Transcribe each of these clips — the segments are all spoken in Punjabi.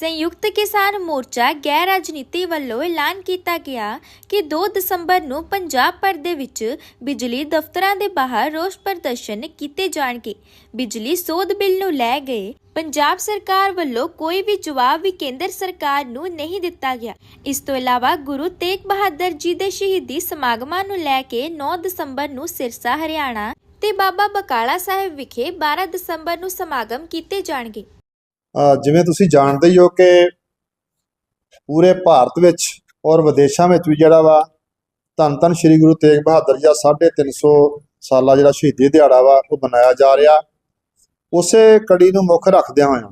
ਸੰਯੁਕਤ ਕਿਸਾਨ ਮੋਰਚਾ ਗੈਰ ਰਾਜਨੀਤੀ ਵੱਲੋਂ ਐਲਾਨ ਕੀਤਾ ਗਿਆ ਕਿ 2 ਦਸੰਬਰ ਨੂੰ ਪੰਜਾਬ ਭਰ ਦੇ ਵਿੱਚ ਬਿਜਲੀ ਦਫ਼ਤਰਾਂ ਦੇ ਬਾਹਰ ਰੋਸ ਪ੍ਰਦਰਸ਼ਨ ਕੀਤੇ ਜਾਣਗੇ। ਬਿਜਲੀ ਸੋਧ ਬਿੱਲ ਨੂੰ ਲੈ ਗਏ ਪੰਜਾਬ ਸਰਕਾਰ ਵੱਲੋਂ ਕੋਈ ਵੀ ਜਵਾਬ ਵੀ ਕੇਂਦਰ ਸਰਕਾਰ ਨੂੰ ਨਹੀਂ ਦਿੱਤਾ ਗਿਆ। ਇਸ ਤੋਂ ਇਲਾਵਾ ਗੁਰੂ ਤੇਗ ਬਹਾਦਰ ਜੀ ਦੇ ਸ਼ਹੀਦੀ ਸਮਾਗਮਾਂ ਨੂੰ ਲੈ ਕੇ 9 ਦਸੰਬਰ ਨੂੰ ਸਿਰਸਾ, ਹਰਿਆਣਾ ਤੇ ਬਾਬਾ ਬਕਾਲਾ ਸਾਹਿਬ ਵਿਖੇ 12 ਦਸੰਬਰ ਨੂੰ ਸਮਾਗਮ ਕੀਤੇ ਜਾਣਗੇ। ਜਿਵੇਂ ਤੁਸੀਂ ਜਾਣਦੇ ਹੀ ਹੋ ਕਿ ਪੂਰੇ ਭਾਰਤ ਵਿੱਚ ਔਰ ਵਿਦੇਸ਼ਾਂ ਵਿੱਚ ਵੀ ਜਿਹੜਾ ਵਾ ਧੰਨ ਧੰਨ ਸ੍ਰੀ ਗੁਰੂ ਤੇਗ ਬਹਾਦਰ ਜੀ ਦਾ 350 ਸਾਲਾ ਜਿਹੜਾ ਸ਼ਹੀਦੀ ਦਿਹਾੜਾ ਵਾ, ਉਹ ਮਨਾਇਆ ਜਾ ਰਿਹਾ। ਉਸੇ ਕੜੀ ਨੂੰ ਮੁੱਖ ਰੱਖਦਿਆਂ ਹੋਇਆਂ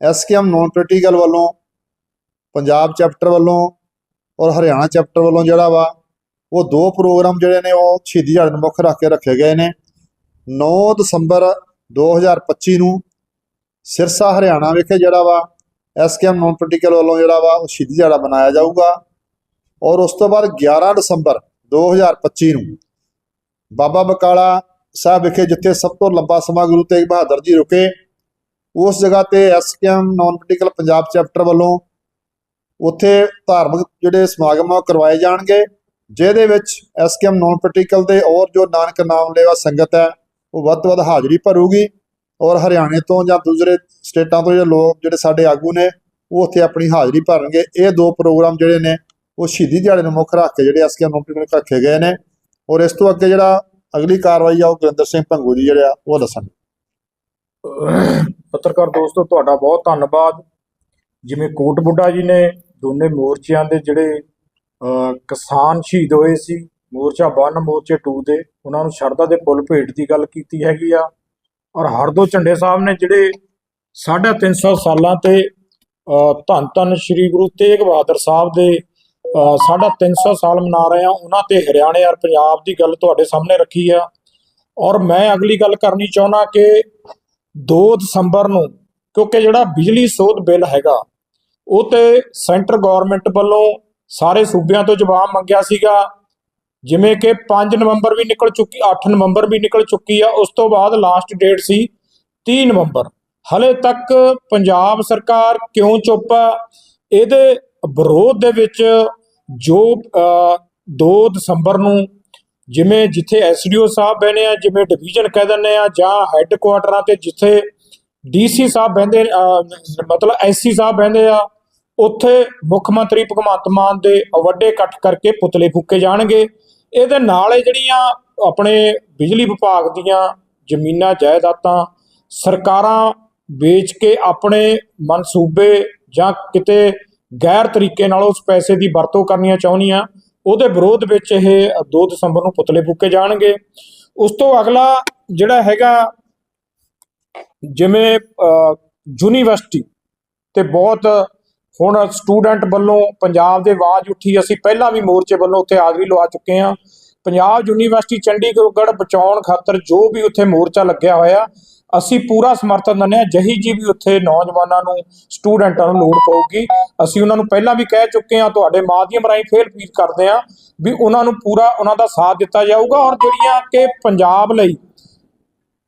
ਐਸਕੇਐਮ ਨੌਨ ਪੋਲੀਟੀਕਲ ਵੱਲੋਂ, ਪੰਜਾਬ ਚੈਪਟਰ ਵੱਲੋਂ ਔਰ ਹਰਿਆਣਾ ਚੈਪਟਰ ਵੱਲੋਂ ਜਿਹੜਾ ਵਾ, ਉਹ ਦੋ ਪ੍ਰੋਗਰਾਮ ਜਿਹੜੇ ਨੇ ਉਹ ਸ਼ਹੀਦੀ ਦਿਹਾੜੇ ਨੂੰ ਮੁੱਖ ਰੱਖ ਕੇ ਰੱਖੇ ਗਏ ਨੇ। 9 ਦਸੰਬਰ 2025 ਨੂੰ ਸਿਰਸਾ ਹਰਿਆਣਾ ਵਿਖੇ ਜਿਹੜਾ ਵਾ ਐਸਕੇਐਮ ਨੌਨ ਪੋਲੀਟੀਕਲ ਵੱਲੋਂ ਜਿਹੜਾ ਵਾ, ਉਹ ਸ਼ਹੀਦੀ ਦਿਹਾੜਾ ਮਨਾਇਆ ਜਾਊਗਾ। ਔਰ ਉਸ ਤੋਂ ਬਾਅਦ 11 ਦਸੰਬਰ 2025 ਨੂੰ ਬਾਬਾ ਬਕਾਲਾ ਸਾਹਿਬ ਵਿਖੇ, ਜਿੱਥੇ ਸਭ ਤੋਂ ਲੰਬਾ ਸਮਾਂ ਗੁਰੂ ਤੇਗ ਬਹਾਦਰ ਜੀ ਰੁਕੇ, ਉਸ ਜਗ੍ਹਾ ਤੇ SKM non political Punjab chapter ਵੱਲੋਂ ਉੱਥੇ ਧਾਰਮਿਕ ਜਿਹੜੇ ਸਮਾਗਮ ਆ, ਉਹ ਕਰਵਾਏ ਜਾਣਗੇ, ਜਿਹਦੇ ਵਿੱਚ ਐਸਕੇਐਮ ਨੌਨ ਪੋਲੀਟੀਕਲ ਦੇ ਔਰ ਜੋ ਨਾਨਕ ਨਾਮ ਲੈਵਾ ਸੰਗਤ ਹੈ, ਉਹ ਵੱਧ ਤੋਂ ਵੱਧ ਹਾਜ਼ਰੀ ਭਰੂਗੀ। ਔਰ ਹਰਿਆਣੇ ਤੋਂ ਜਾਂ ਦੂਸਰੇ ਸਟੇਟਾਂ ਤੋਂ ਜਿਹੜੇ ਲੋਕ, ਜਿਹੜੇ ਸਾਡੇ ਆਗੂ ਨੇ, ਉਹ ਉੱਥੇ ਆਪਣੀ ਹਾਜ਼ਰੀ ਭਰਨਗੇ। ਇਹ ਦੋ ਪ੍ਰੋਗਰਾਮ ਜਿਹੜੇ ਨੇ, ਉਹ ਸ਼ਹੀਦੀ ਦਿਹਾੜੇ ਨੂੰ ਮੁੱਖ ਰੱਖ ਕੇ ਜਿਹੜੇ ਐਸਕੇ ਨੋਟੀਫਿਕੇਸ਼ਨ ਰੱਖੇ ਗਏ ਨੇ। ਔਰ ਇਸ ਤੋਂ ਅੱਗੇ ਜਿਹੜਾ ਅਗਲੀ ਕਾਰਵਾਈ ਆ, ਉਹ ਗੁਰਿੰਦਰ ਸਿੰਘ ਭੰਗੂ ਜੀ ਜਿਹੜੇ ਆ, ਉਹ ਦੱਸਣਗੇ। ਪੱਤਰਕਾਰ ਦੋਸਤੋ, ਤੁਹਾਡਾ ਬਹੁਤ ਧੰਨਵਾਦ। ਜਿਵੇਂ ਕੋਟ ਬੁੱਢਾ ਜੀ ਨੇ ਦੋਨੇ ਮੋਰਚਿਆਂ ਦੇ ਜਿਹੜੇ ਕਿਸਾਨ ਸ਼ਹੀਦ ਹੋਏ ਸੀ, ਮੋਰਚਾ 1 ਮੋਰਚੇ 2 ਦੇ, ਉਹਨਾਂ ਨੂੰ ਸ਼ਰਧਾ ਦੇ ਪੁੱਲ ਭੇਟ ਦੀ ਗੱਲ ਕੀਤੀ ਹੈਗੀ ਆ। ਔਰ ਹਰਦੋ ਝੰਡੇ ਸਾਹਿਬ ਨੇ ਜਿਹੜੇ 350 ਸਾਲਾਂ ਤੇ ਧੰਨ ਧੰਨ ਸ੍ਰੀ ਗੁਰੂ ਤੇਗ ਬਹਾਦਰ ਸਾਹਿਬ ਦੇ ਅਹ, ਸਾਢੇ 350 ਸਾਲ ਮਨਾ ਰਹੇ ਆ ਉਹਨਾਂ ਤੇ ਹਰਿਆਣੇ ਔਰ ਪੰਜਾਬ ਦੀ ਗੱਲ ਤੁਹਾਡੇ ਸਾਹਮਣੇ ਰੱਖੀ ਆ। ਔਰ ਮੈਂ ਅਗਲੀ ਗੱਲ ਕਰਨੀ ਚਾਹੁੰਦਾ ਕਿ 2 ਦਸੰਬਰ ਨੂੰ ਕਿਉਂਕਿ ਜਿਹੜਾ ਬਿਜਲੀ ਸੋਧ ਬਿੱਲ ਹੈਗਾ ਉਹ ਤੇ ਸੈਂਟਰ ਗਵਰਨਮੈਂਟ ਵੱਲੋਂ ਸਾਰੇ ਸੂਬਿਆਂ ਤੋਂ ਜਵਾਬ ਮੰਗਿਆ ਸੀਗਾ। ਜਿਵੇਂ ਕਿ 5 ਨਵੰਬਰ ਵੀ ਨਿਕਲ ਚੁੱਕੀ 8 ਨਵੰਬਰ ਵੀ ਨਿਕਲ ਚੁੱਕੀ ਆ ਉਸ ਤੋਂ ਬਾਅਦ ਲਾਸਟ ਡੇਟ ਸੀ 30 ਨਵੰਬਰ। ਹਲੇ ਤੱਕ ਪੰਜਾਬ ਸਰਕਾਰ ਕਿਉਂ ਚੁੱਪ ਆ? ਇਹਦੇ ਵਿਰੋਧ ਦੇ ਵਿੱਚ ਜੋ ਅਹ, 2 ਦਸੰਬਰ ਨੂੰ ਜਿਵੇਂ ਜਿੱਥੇ ਐਸਡੀਓ ਸਾਹਿਬ ਬਹਿਨੇ ਆ ਜਿਵੇਂ ਡਿਵੀਜ਼ਨ ਕਹਿ ਦਿੰਦੇ ਆ ਜਾਂ ਹੈੱਡਕੁਆਟਰਾਂ ਤੇ ਜਿੱਥੇ ਡੀਸੀ ਸਾਹਿਬ ਬਹਿੰਦੇ ਅਹ, ਮਤਲਬ ਐਸਸੀ ਸਾਹਿਬ ਬਹਿੰਦੇ ਆ ਉੱਥੇ ਮੁੱਖ ਮੰਤਰੀ ਭਗਵੰਤ ਮਾਨ ਦੇ ਵੱਡੇ ਇਕੱਠ ਕਰਕੇ ਪੁਤਲੇ ਫੂਕੇ ਜਾਣਗੇ। ਇਹਦੇ ਨਾਲ ਇਹ ਜਿਹੜੀਆਂ ਆਪਣੇ ਬਿਜਲੀ ਵਿਭਾਗ ਦੀਆਂ ਜ਼ਮੀਨਾਂ, ਜਾਇਦਾਦਾਂ ਸਰਕਾਰਾਂ ਵੇਚ ਕੇ ਆਪਣੇ ਮਨਸੂਬੇ ਜਾਂ ਕਿਤੇ ਗੈਰ ਤਰੀਕੇ ਨਾਲ ਉਸ ਪੈਸੇ ਦੀ ਵਰਤੋਂ ਕਰਨੀਆਂ ਚਾਹੁੰਦੀਆਂ, ਉਹਦੇ ਵਿਰੋਧ ਵਿੱਚ ਇਹ 2 ਦਸੰਬਰ ਨੂੰ ਪੁਤਲੇ ਫੂਕੇ ਜਾਣਗੇ। ਉਸ ਤੋਂ ਅਗਲਾ ਜਿਹੜਾ ਹੈਗਾ, ਜਿਵੇਂ ਯੂਨੀਵਰਸਿਟੀ ਤੇ ਬਹੁਤ ਹੁਣ ਸਟੂਡੈਂਟ ਵੱਲੋਂ ਪੰਜਾਬ ਦੇ ਆਵਾਜ਼ ਉੱਠੀ, ਅਸੀਂ ਪਹਿਲਾਂ ਵੀ ਮੋਰਚੇ ਵੱਲੋਂ ਉੱਥੇ ਹਾਜ਼ਰੀ ਲਵਾ ਚੁੱਕੇ ਹਾਂ। ਪੰਜਾਬ ਯੂਨੀਵਰਸਿਟੀ ਚੰਡੀਗੜ੍ਹ ਬਚਾਉਣ ਖਾਤਰ ਜੋ ਵੀ ਉੱਥੇ ਮੋਰਚਾ ਲੱਗਿਆ ਹੋਇਆ, ਅਸੀਂ ਪੂਰਾ ਸਮਰਥਨ ਦਿੰਦੇ ਹਾਂ, ਜਹੀ ਜੀ ਵੀ ਉੱਥੇ ਨੌਜਵਾਨਾਂ ਨੂੰ, ਸਟੂਡੈਂਟਾਂ ਨੂੰ ਲੋੜ ਪਊਗੀ। ਅਸੀਂ ਉਹਨਾਂ ਨੂੰ ਪਹਿਲਾਂ ਵੀ ਕਹਿ ਚੁੱਕੇ ਹਾਂ, ਤੁਹਾਡੇ ਮਾਧਿਅਮ ਰਾਹੀਂ ਫੇਰ ਅਪੀਲ ਕਰਦੇ ਹਾਂ ਵੀ ਉਹਨਾਂ ਨੂੰ ਪੂਰਾ ਉਹਨਾਂ ਦਾ ਸਾਥ ਦਿੱਤਾ ਜਾਊਗਾ ਔਰ ਜਿਹੜੀਆਂ ਕਿ ਪੰਜਾਬ ਲਈ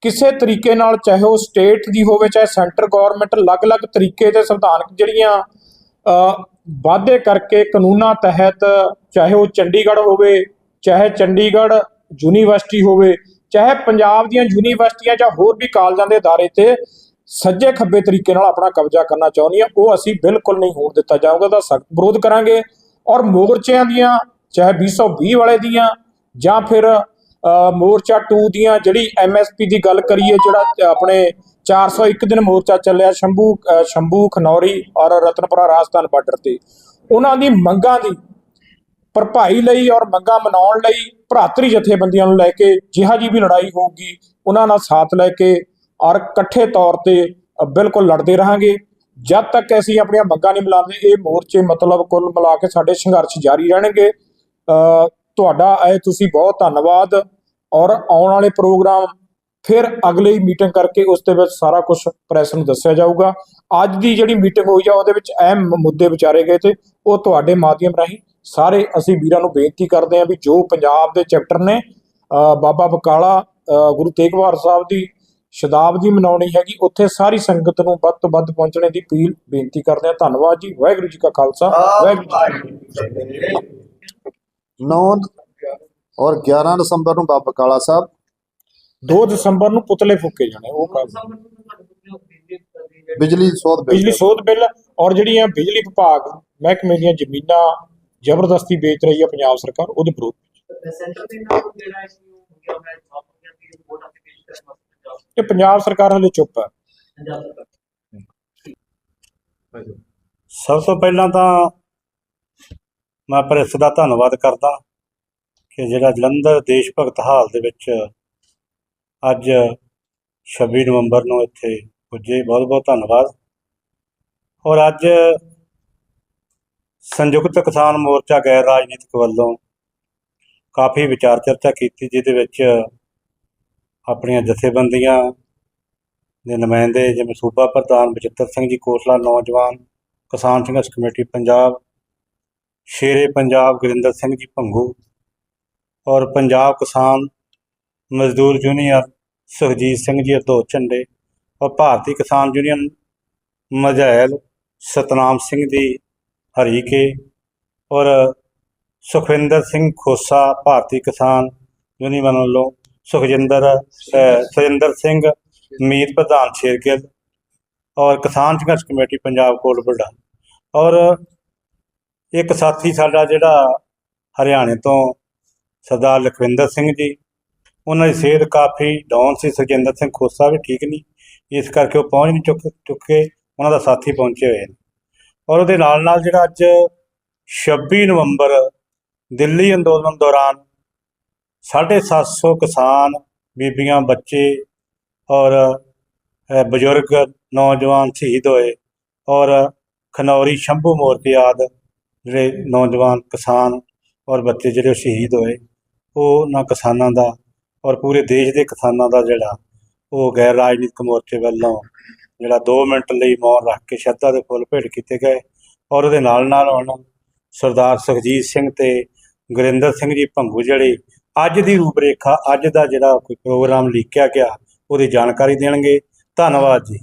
ਕਿਸੇ ਤਰੀਕੇ ਨਾਲ ਚਾਹੇ ਉਹ ਸਟੇਟ ਦੀ ਹੋਵੇ, ਚਾਹੇ ਸੈਂਟਰ ਗਵਰਨਮੈਂਟ ਅਲੱਗ-ਅਲੱਗ ਤਰੀਕੇ ਦੇ ਸੰਵਿਧਾਨਕ ਜਿਹੜੀਆਂ ਵਾਅਦੇ ਕਰਕੇ ਕਾਨੂੰਨਾਂ ਤਹਿਤ ਚਾਹੇ ਉਹ ਚੰਡੀਗੜ੍ਹ ਹੋਵੇ, ਚਾਹੇ ਚੰਡੀਗੜ੍ਹ ਯੂਨੀਵਰਸਿਟੀ ਹੋਵੇ, ਚਾਹੇ ਪੰਜਾਬ ਦੀਆਂ ਯੂਨੀਵਰਸਿਟੀਆਂ ਜਾਂ ਹੋਰ ਵੀ ਕਾਲਜਾਂ ਦੇ ਅਦਾਰੇ ਤੇ ਸੱਜੇ ਖੱਬੇ ਤਰੀਕੇ ਨਾਲ ਆਪਣਾ ਕਬਜ਼ਾ ਕਰਨਾ ਚਾਹੁੰਦੀਆਂ ਉਹ ਅਸੀਂ ਬਿਲਕੁਲ ਨਹੀਂ ਹੋਣ ਦਿੱਤਾ ਜਾਊਗਾ ਦਾ ਸਖਤ ਵਿਰੋਧ ਕਰਾਂਗੇ। ਔਰ ਮੋਰਚਿਆਂ ਦੀਆਂ, ਚਾਹੇ 220 ਵਾਲੇ ਦੀਆਂ ਜਾਂ ਫਿਰ ਮੋਰਚਾ 2 ਦੀਆਂ ਜਿਹੜੀ ਐਮਐਸਪੀ ਦੀ ਗੱਲ ਕਰੀਏ, ਜਿਹੜਾ ਆਪਣੇ 401 ਦਿਨ ਮੋਰਚਾ ਚੱਲਿਆ ਸ਼ੰਭੂ ਸ਼ੰਭੂ, ਖਨੌਰੀ ਔਰ ਰਤਨਪੁਰਾ ਰਾਜਸਥਾਨ ਬਾਰਡਰ ਤੇ। ਉਹਨਾਂ ਦੀ ਮੰਗਾਂ ਦੀ ਭਰਪਾਈ ਲਈ ਔਰ ਮੰਗਾਂ ਮਨਾਉਣ ਲਈ ਭਰਾਤਰੀ ਜਥੇਬੰਦੀਆਂ ਨੂੰ ਲੈ ਕੇ ਜਿਹਾ ਜੀ ਵੀ ਲੜਾਈ ਹੋਊਗੀ, ਉਹਨਾਂ ਨਾਲ ਸਾਥ ਲੈ ਕੇ ਔਰ ਇਕੱਠੇ ਤੌਰ ਤੇ ਬਿਲਕੁਲ ਲੜਦੇ ਰਹਾਂਗੇ। ਜਦ ਤੱਕ ਅਸੀਂ ਆਪਣੀਆਂ ਮੰਗਾਂ ਨਹੀਂ ਮਿਲਾਉਂਦੇ, ਇਹ ਮੋਰਚੇ ਮਤਲਬ ਕੁੱਲ ਮਿਲਾ ਕੇ ਸਾਡੇ ਸੰਘਰਸ਼ ਜਾਰੀ ਰਹਿਣਗੇ। ਤੁਹਾਡਾ ਇਹ ਤੁਸੀਂ ਬਹੁਤ ਧੰਨਵਾਦ। ਔਰ ਆਉਣ ਵਾਲੇ ਪ੍ਰੋਗਰਾਮ ਫਿਰ ਅਗਲੀ ਮੀਟਿੰਗ ਕਰਕੇ ਉਸ ਦੇ ਵਿੱਚ ਸਾਰਾ ਕੁਝ ਪ੍ਰੈਸ ਨੂੰ ਦੱਸਿਆ ਜਾਊਗਾ। ਅੱਜ ਦੀ ਜਿਹੜੀ ਮੀਟਿੰਗ ਹੋਈ ਆ ਉਹਦੇ ਵਿੱਚ ਅਹਿਮ ਮੁੱਦੇ ਵਿਚਾਰੇ ਗਏ ਤੇ ਉਹ ਤੁਹਾਡੇ ਮਾਧਿਅਮ ਰਾਹੀਂ ਸਾਰੇ ਅਸੀਂ ਵੀਰਾਂ ਨੂੰ ਬੇਨਤੀ ਕਰਦੇ ਹਾਂ ਵੀ ਜੋ ਪੰਜਾਬ ਦੇ ਚੈਪਟਰ ਨੇ ਬਾਬਾ ਬਕਾਲਾ ਗੁਰੂ ਤੇਗ ਬਹਾਦਰ ਸਾਹਿਬ ਦੀ ਸ਼ਤਾਬਦੀ ਮਨਾਉਣੀ ਹੈਗੀ ਉੱਥੇ ਸਾਰੀ ਸੰਗਤ ਨੂੰ ਵੱਧ ਤੋਂ ਵੱਧ ਪਹੁੰਚਣੇ ਦੀ ਅਪੀਲ ਬੇਨਤੀ ਕਰਦੇ ਹਾਂ। ਧੰਨਵਾਦ ਜੀ। ਵਾਹਿਗੁਰੂ ਜੀ ਕਾ ਖਾਲਸਾ। ਵਾਹਿਗੁਰੂ ਜੀ ਕੀ ਫਤਿਹ। 9 ਔਰ 11 ਦਸੰਬਰ ਨੂੰ ਬਾਬਾ ਕਾਲਾ ਸਾਹਿਬ। 2 ਦਸੰਬਰ ਨੂੰ ਪੁਤਲੇ ਫੂਕੇ ਜਾਣੇ ਉਹ ਕੰਮ। ਬਿਜਲੀ ਸੋਧ ਬਿੱਲ। ਬਿਜਲੀ ਸੋਧ ਬਿੱਲ ਔਰ ਜਿਹੜੀਆਂ ਬਿਜਲੀ ਵਿਭਾਗ ਮਹਿਕਮੇ ਦੀਆਂ ਜ਼ਮੀਨਾਂ ਜ਼ਬਰਦਸਤੀ ਵੇਚ ਰਹੀ ਹੈ ਪੰਜਾਬ ਸਰਕਾਰ ਉਹਦੇ ਵਿਰੋਧ ਇਹ ਪੰਜਾਬ ਸਰਕਾਰ ਹਲੇ ਚੁੱਪ ਹੈ ਸਭ ਤੋਂ ਪਹਿਲਾਂ ਤਾਂ ਮੈਂ ਪ੍ਰੈਸ ਦਾ ਧੰਨਵਾਦ ਕਰਦਾ। ਕਿ ਜਿਹੜਾ ਜਲੰਧਰ ਦੇਸ਼ ਭਗਤ ਹਾਲ ਦੇ ਵਿੱਚ ਅੱਜ 26 ਨਵੰਬਰ ਨੂੰ ਇੱਥੇ ਪੁੱਜੇ, ਬਹੁਤ ਬਹੁਤ ਧੰਨਵਾਦ। ਔਰ ਅੱਜ ਸੰਯੁਕਤ ਕਿਸਾਨ ਮੋਰਚਾ ਗੈਰ ਰਾਜਨੀਤਿਕ ਵੱਲੋਂ ਕਾਫੀ ਵਿਚਾਰ ਚਰਚਾ ਕੀਤੀ, ਜਿਹਦੇ ਵਿੱਚ ਆਪਣੀਆਂ ਜਥੇਬੰਦੀਆਂ ਦੇ ਨੁਮਾਇੰਦੇ ਜਿਵੇਂ ਸੂਬਾ ਪ੍ਰਧਾਨ ਬਚਿੱਤਰ ਸਿੰਘ ਜੀ ਕੋਸਲਾ, ਨੌਜਵਾਨ ਕਿਸਾਨ ਸੰਘਰਸ਼ ਕਮੇਟੀ ਪੰਜਾਬ, ਸ਼ੇਰੇ ਪੰਜਾਬ ਗੁਰਿੰਦਰ ਸਿੰਘ ਜੀ ਭੰਗੂ ਔਰ ਪੰਜਾਬ ਕਿਸਾਨ ਮਜ਼ਦੂਰ ਯੂਨੀਅਨ ਸੁਖਜੀਤ ਸਿੰਘ ਜੀ ਅਰਦੋ ਝੰਡੇ ਔਰ ਭਾਰਤੀ ਕਿਸਾਨ ਯੂਨੀਅਨ ਮਜ਼ੈਲ ਸਤਨਾਮ ਸਿੰਘ ਜੀ ਹਰੀਕੇ ਔਰ ਸੁਖਵਿੰਦਰ ਸਿੰਘ ਖੋਸਾ ਭਾਰਤੀ ਕਿਸਾਨ ਯੂਨੀਅਨ ਵੱਲੋਂ ਸੁਖਜਿੰਦਰ ਅ, ਸਿੰਘ ਮੀਤ ਪ੍ਰਧਾਨ ਸ਼ੇਰਗਿੱਲ ਔਰ ਕਿਸਾਨ ਸੰਘਰਸ਼ ਕਮੇਟੀ ਪੰਜਾਬ ਕੋਲ ਬੁੱਢਾ ਔਰ ਇੱਕ ਸਾਥੀ ਸਾਡਾ ਜਿਹੜਾ ਹਰਿਆਣੇ ਤੋਂ ਸਰਦਾਰ ਲਖਵਿੰਦਰ ਸਿੰਘ ਜੀ। ਉਹਨਾਂ ਦੀ ਸਿਹਤ ਕਾਫੀ ਡਾਊਨ ਸੀ। ਸੁਖਜਿੰਦਰ ਸਿੰਘ ਖੋਸਾ ਵੀ ਠੀਕ ਨਹੀਂ। ਇਸ ਕਰਕੇ ਉਹ ਪਹੁੰਚ ਨਹੀਂ ਚੁੱਕ, ਚੁੱਕੇ। ਉਹਨਾਂ ਦਾ ਸਾਥੀ ਪਹੁੰਚੇ ਹੋਏ ਨੇ। ਔਰ ਉਹਦੇ ਨਾਲ ਨਾਲ ਜਿਹੜਾ ਅੱਜ 26 ਨਵੰਬਰ ਦਿੱਲੀ ਅੰਦੋਲਨ ਦੌਰਾਨ 750 ਕਿਸਾਨ, ਬੀਬੀਆਂ, ਬੱਚੇ ਔਰ ਬਜ਼ੁਰਗ, ਨੌਜਵਾਨ ਸ਼ਹੀਦ ਹੋਏ ਔਰ ਖਨੌਰੀ ਸ਼ੰਭੂ ਮੋਰਚੇ ਆਦਿ ਜਿਹੜੇ ਨੌਜਵਾਨ ਕਿਸਾਨ ਔਰ ਬੱਚੇ ਜਿਹੜੇ ਉਹ ਸ਼ਹੀਦ ਹੋਏ। ਉਹ ਉਹਨਾਂ ਕਿਸਾਨਾਂ ਦਾ ਔਰ ਪੂਰੇ ਦੇਸ਼ ਦੇ ਕਿਸਾਨਾਂ ਦਾ ਜਿਹੜਾ ਉਹ ਗੈਰ ਰਾਜਨੀਤਿਕ ਮੋਰਚੇ ਵੱਲੋਂ ਜਿਹੜਾ 2 ਮਿੰਟ ਲਈ ਮੌਨ ਰੱਖ ਕੇ ਸ਼ਰਧਾ ਦੇ ਫੁੱਲ ਭੇਟ ਕੀਤੇ ਗਏ ਔਰ ਉਹਦੇ ਨਾਲ ਨਾਲ ਹੁਣ ਸਰਦਾਰ ਸੁਖਜੀਤ ਸਿੰਘ ਤੇ ਗੁਰਿੰਦਰ ਸਿੰਘ ਜੀ ਭੰਗੂ ਜਿਹੜੇ ਅੱਜ ਦੀ ਰੂਪਰੇਖਾ, ਅੱਜ ਦਾ ਜਿਹੜਾ ਕੋਈ ਪ੍ਰੋਗਰਾਮ ਲਿਖਿਆ ਗਿਆ, ਉਹਦੀ ਜਾਣਕਾਰੀ ਦੇਣਗੇ। ਧੰਨਵਾਦ ਜੀ।